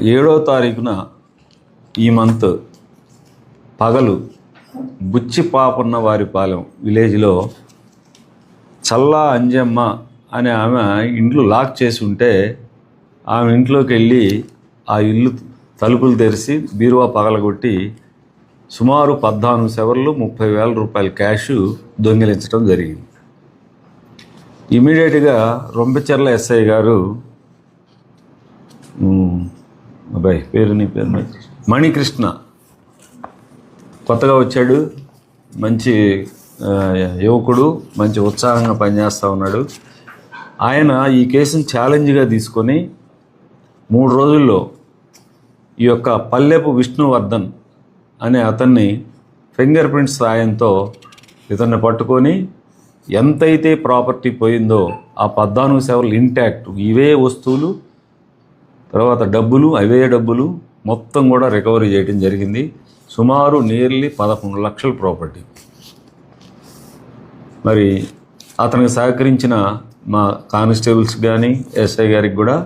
ఏడో తారీఖున ఈ మంత్ పగలు బుచ్చి పాపన్న వారిపాలెం విలేజ్లో చల్లా అంజమ్మ అనే ఆమె ఇంట్లో లాక్ చేసి ఉంటే ఆమె ఇంట్లోకి వెళ్ళి ఆ ఇల్లు తలుపులు తెరిచి బీరువా పగలగొట్టి సుమారు పద్నాలుగు సెవర్లు ముప్పై వేల రూపాయల క్యాష్ దొంగిలించడం జరిగింది. ఇమీడియట్గా రొంపచెర్ల ఎస్ఐ గారు అబ్బాయి పేరు నీ పేరు మణికృష్ణ. కొత్తగా వచ్చాడు. మంచి యువకుడు మంచి ఉత్సాహంగా పనిచేస్తూ ఉన్నాడు. ఆయన ఈ కేసును ఛాలెంజ్గా తీసుకొని మూడు రోజుల్లో ఈ యొక్క పల్లెపు విష్ణువర్ధన్ అనే అతన్ని ఫింగర్ ప్రింట్స్ సాయంతో ఇతన్ని పట్టుకొని ఎంతైతే ప్రాపర్టీ పోయిందో ఆ పద్నాలుగు సేవలు ఇంటాక్ట్ ఇవే వస్తువులు తర్వాత డబ్బులు అవే డబ్బులు మొత్తం కూడా రికవరీ చేయడం జరిగింది. సుమారు నియర్లీ పదకొండు లక్షల ప్రాపర్టీ. మరి అతనికి సహకరించిన మా కానిస్టేబుల్స్ కానీ ఎస్ఐ గారికి కూడా